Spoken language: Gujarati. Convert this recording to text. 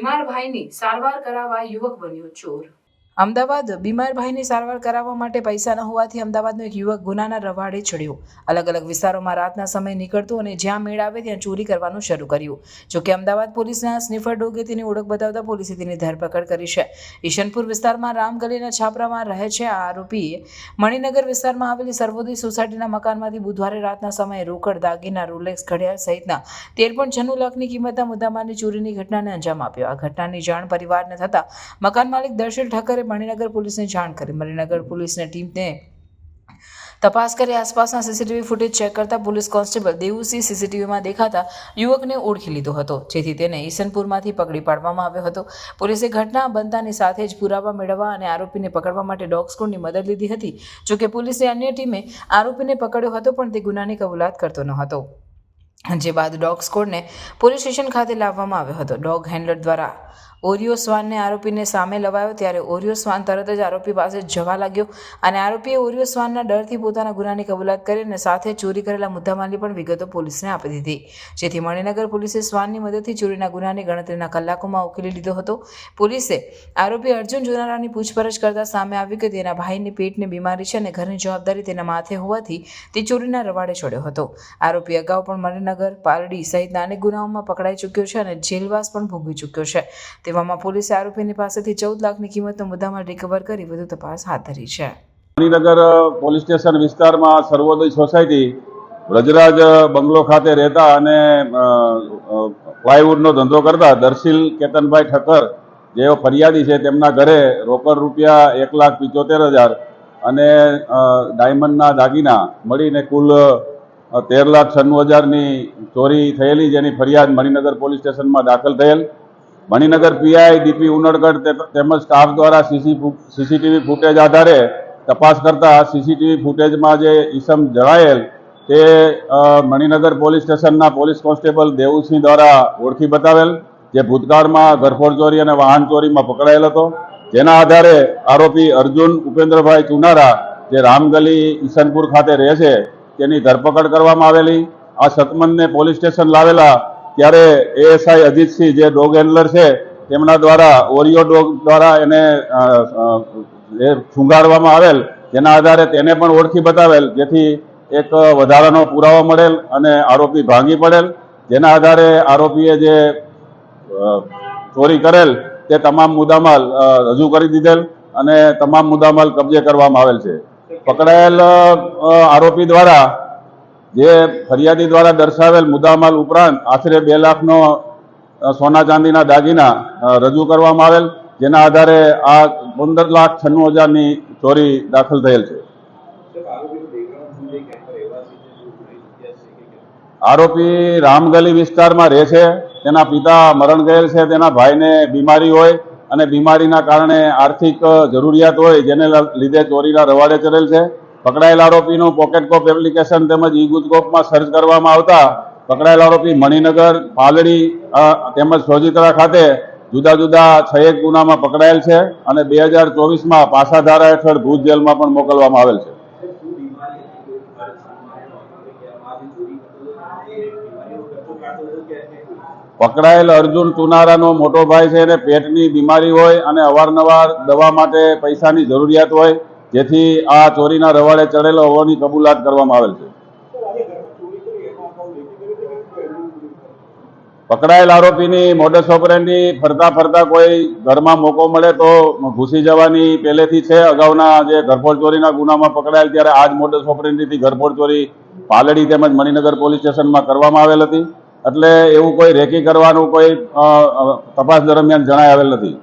બીમાર ભાઈની સારવાર કરાવવા યુવક બન્યો ચોર. અમદાવાદ બીમાર ભાઈની સારવાર કરાવવા માટે પૈસા ન હોવાથી અમદાવાદનો એક યુવક ગુનાના રવાડે ચડ્યો. અલગ અલગ વિસ્તારોમાં રાતના સમયે નીકળતો અને જ્યાં મેળ આવે ત્યાં ચોરી કરવાનું શરૂ કર્યું. જોકે અમદાવાદ પોલીસના સ્નિફર ડોગે તેની ઓળખ બતાવતા પોલીસે તેની ધરપકડ કરી છે. ઈશનપુર વિસ્તારમાં રામગલીના છાપરામાં રહે છે આ આરોપીએ મણિનગર વિસ્તારમાં આવેલી સર્વોદય સોસાયટીના મકાનમાંથી બુધવારે રાતના સમયે રોકડ દાગીના રોલેક્સ ઘડિયાળ સહિતના તેર પોઈન્ટ છન્નું લાખની કિંમતના મુદ્દામાની ચોરીની ઘટનાને અંજામ આપ્યો. આ ઘટનાની જાણ પરિવારને થતાં મકાન માલિક દર્શિલ ઠક્કરે મણિનગર પોલીસને જાણ કરી. મણિનગર પોલીસની ટીમને તપાસ કરી આસપાસના સીસીટીવી ફૂટેજ ચેક કરતા પોલીસ કોન્સ્ટેબલ દેવુસિંહ સીસીટીવીમાં દેખાતા યુવકને ઓળખી લીધો હતો, જેથી તેને ઈસનપુરમાંથી પકડી પાડવામાં આવ્યો હતો. પોલીસે ઘટના બનતાની સાથે જ પુરાવા મેળવવા અને આરોપીને પકડવા માટે ડોગ સ્કોડની મદદ લીધી હતી. જોકે પોલીસે અન્ય ટીમે આરોપીને પકડ્યો હતો, પણ તે ગુનાની કબૂલાત કરતો ન હતો. જે બાદ ડોગ સ્કોડને પોલીસ સ્ટેશન ખાતે લાવવામાં આવ્યો હતો. ડોગ હેન્ડલર દ્વારા ઓરિયો શ્વાનને આરોપીને સામે લવાયો ત્યારે ઓરિયો શ્વાન તરત જ આરોપી પાસે જવા લાગ્યો અને આરોપીએ ઓરિયો શ્વાનના ડરથી પોતાના ગુનાની કબૂલાત કરી અને સાથે ચોરી કરેલા મુદ્દામાલની પણ વિગતો પોલીસને આપી દીધી. જેથી મણિનગર પોલીસે શ્વાનની મદદથી ચોરીના ગુનાની ગણતરીના કલાકોમાં ઉકેલી લીધો હતો. પોલીસે આરોપી અર્જુન જોનારાની પૂછપરછ કરતા સામે આવ્યું કે તેના ભાઈની પેટની બીમારી છે અને ઘરની જવાબદારી તેના માથે હોવાથી તે ચોરીના રવાડે છોડ્યો હતો. આરોપી અગાઉ પણ મણિનગર, પારડી સહિતના અનેક ગુનાઓમાં પકડાઈ ચૂક્યો છે અને જેલવાસ પણ ભોગવી ચૂક્યો છે. તેવામાં પોલીસે આરોપીની પાસેથી ચૌદ લાખની કિંમતનો મુદ્દામાલ રિકવર કરી વધુ તપાસ હાથ ધરી છે. મણિનગર પોલીસ સ્ટેશન વિસ્તારમાં સર્વોદય સોસાયટી વ્રજરાજ બંગલો ખાતે રહેતા અને પ્લાયવુડનો ધંધો કરતા દર્શિલ કેતનભાઈ ઠક્કર જેઓ ફરિયાદી છે, તેમના ઘરે રોકડ રૂપિયા એક લાખ પિચોતેર હજાર અને ડાયમંડના દાગીના મળીને કુલ તેર લાખ છન્નું હજારની ચોરી થયેલી, જેની ફરિયાદ મણિનગર પોલીસ સ્ટેશનમાં દાખલ થયેલ. મણિનગર પીઆઈ, ડીપી ઉનડગઢ તેમજ સ્ટાફ દ્વારા સીસીટીવી ફૂટેજ આધારે તપાસ કરતા સીસીટીવી ફૂટેજમાં જે ઈસમ જણાયેલ તે મણિનગર પોલીસ સ્ટેશનના પોલીસ કોન્સ્ટેબલ દેવુસિંહ દ્વારા ઓળખી બતાવેલ, જે ભૂતકાળમાં ઘરફોડ ચોરી અને વાહન ચોરીમાં પકડાયેલ હતો. જેના આધારે આરોપી અર્જુન ઉપેન્દ્રભાઈ ચુનારા, જે રામગલી ઈસનપુર ખાતે રહે છે, તેની ધરપકડ કરવામાં આવેલી. આ સતમંદને પોલીસ સ્ટેશન લાવેલા ત્યારે એએસઆઈ અજીતસિંહ જે ડોગ હેન્ડલર છે, તેમના દ્વારા, ઓરિયો ડોગ દ્વારા એને શૃંગારવામાં આવેલ, જેના આધારે તેને પણ ઓળખી બતાવેલ, જેથી એક વધારાનો પુરાવો મળેલ અને આરોપી ભાંગી પડેલ, જેના આધારે આરોપીએ જે ચોરી કરેલ, તે તમામ મુદ્દામાલ રજૂ કરી દીધેલ અને તમામ મુદ્દામાલ કબજે કરવામાં આવેલ છે. પકડાયેલ આરોપી દ્વારા જે ફરિયાદી દ્વારા દર્શાવેલ મુદ્દામાલ ઉપરાંત આશરે બે લાખનો સોના ચાંદીના દાગીના રજૂ કરવામાં આવેલ, જેના આધારે આ પંદર લાખ છન્નું હજારની ચોરી દાખલ થયેલ છે. આરોપી રામગલી વિસ્તારમાં રહે છે, તેના પિતા મરણ ગયેલ છે, તેના ભાઈને બીમારી હોય અને બીમારીના કારણે આર્થિક જરૂરિયાત હોય, જેને લીધે ચોરીના રવાડે ચડેલ છે. પકડાયેલ આરોપીનું પોકેટ કોપ એપ્લિકેશન તેમજ ઈ ગુજકોપમાં સર્ચ કરવામાં આવતા પકડાયેલ આરોપી મણિનગર, પાલડી તેમજ સોજીતરા ખાતે જુદા જુદા છ એક ગુનામાં પકડાયેલ છે અને બે હજાર ચોવીસમાં પાસા ધારા હેઠળ ભુજ જેલમાં પણ મોકલવામાં આવેલ છે. પકડાયેલ અર્જુન ચુનારાનો મોટો ભાઈ છે એને પેટની બીમારી હોય અને અવારનવાર દવા માટે પૈસાની જરૂરિયાત હોય જેથી આ ચોરીના રવાડે ચડેલો હોવાની કબૂલાત કરવામાં આવેલ છે. પકડાયેલ આરોપીની મોડસ ઓપરેન્ડની ફરતા ફરતા કોઈ ઘરમાં મોકો મળે તો ઘૂસી જવાની પહેલેથી છે. અગાઉના જે ઘરફોડ ચોરીના ગુનામાં પકડાયેલ ત્યારે આ જ મોડસ ઓપરેન્ડીથી ઘરફોડ ચોરી પાલડી તેમજ મણિનગર પોલીસ સ્ટેશનમાં કરવામાં આવેલ હતી. એટલે એવું કોઈ રેકી કરવાનું કોઈ તપાસ દરમિયાન જણાય આવેલ નથી.